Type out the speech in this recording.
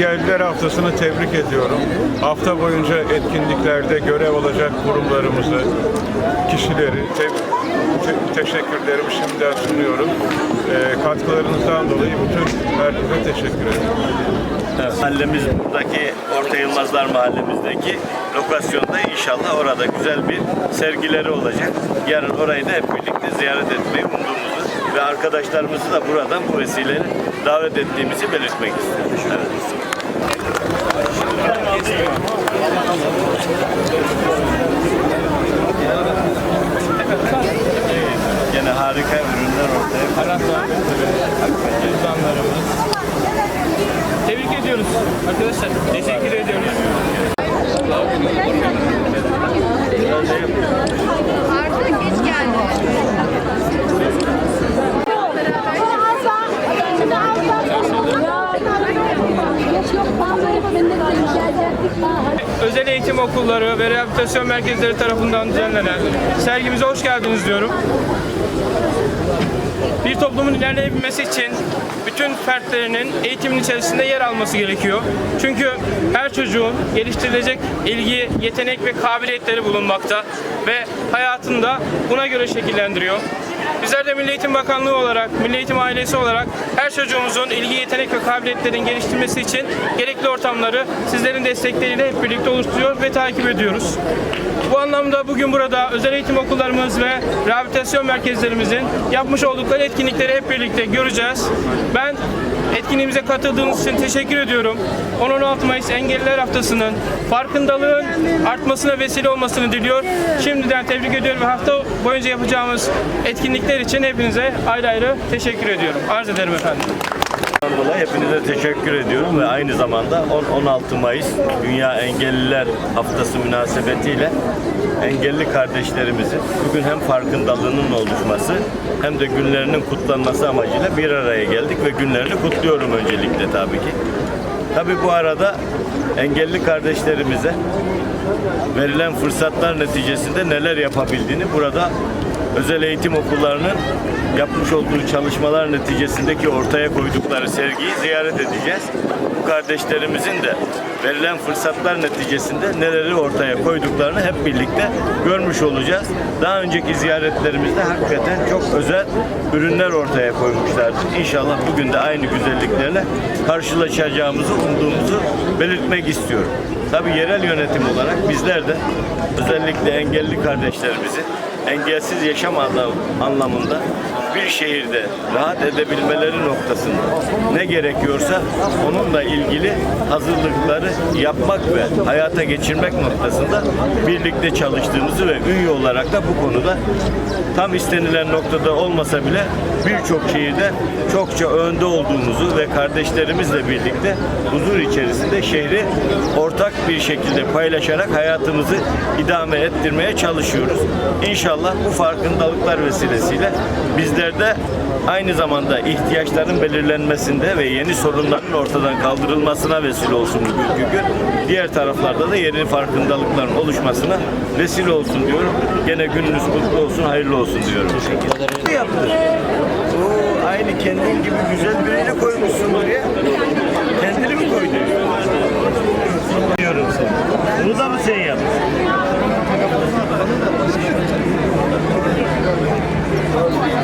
Engelliler Haftası'nı tebrik ediyorum. Hafta boyunca etkinliklerde görev alacak kurumlarımızı, kişileri te- te- teşekkürlerimi şimdiden sunuyorum. Ee, katkılarınızdan dolayı bütün herkese teşekkür ederim. Mahallemiz buradaki Orta Yılmazlar mahallemizdeki lokasyonda inşallah orada güzel bir sergileri olacak. Yarın orayı da hep birlikte ziyaret etmeyi umduğumuzu ve arkadaşlarımızı da buradan bu vesileyle davet ettiğimizi belirtmek istiyorum. Evet. Gene harika ürünler ortaya Tebrik ediyoruz arkadaşlar. Teşekkür ediyoruz. Özel eğitim okulları ve rehabilitasyon merkezleri tarafından düzenlenen sergimize hoş geldiniz diyorum. Bir toplumun ilerleyebilmesi için bütün fertlerinin eğitimin içerisinde yer alması gerekiyor. Çünkü her çocuğun geliştirilecek ilgi, yetenek ve kabiliyetleri bulunmakta ve hayatında buna göre şekillendiriyor. Bizler de Milli Eğitim Bakanlığı olarak, Milli Eğitim ailesi olarak her çocuğumuzun ilgi, yetenek ve kabiliyetlerin geliştirmesi için gerekli ortamları sizlerin destekleriyle hep birlikte oluşturuyor ve takip ediyoruz. Bu anlamda bugün burada özel eğitim okullarımız ve rehabilitasyon merkezlerimizin yapmış oldukları etkinlikleri hep birlikte göreceğiz. Ben etkinliğimize katıldığınız için teşekkür ediyorum. 10-16 Mayıs Engelliler Haftası'nın farkındalığın artmasına vesile olmasını diliyor. Şimdiden tebrik ediyorum ve hafta boyunca yapacağımız etkinlikler için hepinize ayrı ayrı teşekkür ediyorum. Arz ederim efendim. Dolayı hepinize teşekkür ediyorum ve aynı zamanda 10-16 Mayıs Dünya Engelliler Haftası münasebetiyle engelli kardeşlerimizin bugün hem farkındalığının oluşması hem de günlerinin kutlanması amacıyla bir araya geldik ve günlerini kutluyorum öncelikle tabii ki. Tabii bu arada engelli kardeşlerimize verilen fırsatlar neticesinde neler yapabildiğini burada özel eğitim okullarının yapmış olduğu çalışmalar neticesindeki ortaya koydukları sergiyi ziyaret edeceğiz. Bu kardeşlerimizin de verilen fırsatlar neticesinde neleri ortaya koyduklarını hep birlikte görmüş olacağız. Daha önceki ziyaretlerimizde hakikaten çok özel ürünler ortaya koymuşlardı. İnşallah bugün de aynı güzelliklerle karşılaşacağımızı umduğumuzu belirtmek istiyorum. Tabii yerel yönetim olarak bizler de özellikle engelli kardeşlerimizi engelsiz yaşam anlam- anlamında bir şehirde rahat edebilmeleri noktasında ne gerekiyorsa onunla ilgili hazırlıkları yapmak ve hayata geçirmek noktasında birlikte çalıştığımızı ve üye olarak da bu konuda tam istenilen noktada olmasa bile birçok şehirde çokça önde olduğumuzu ve kardeşlerimizle birlikte huzur içerisinde şehri ortak bir şekilde paylaşarak hayatımızı idame ettirmeye çalışıyoruz. İnşallah bu farkındalıklar vesilesiyle bizler de aynı zamanda ihtiyaçların belirlenmesinde ve yeni sorunların ortadan kaldırılmasına vesile olsun bu gün. Diğer taraflarda da yeni farkındalıkların oluşmasına vesile olsun diyorum. Gene gününüz kutlu olsun, hayırlı olsun diyorum. Teşekkür ederim. Oo, aynı kendin gibi güzel birini koymuşsun oraya. Kendini mi koydun? Diyorum sana. Bunu da mı sen yaptın?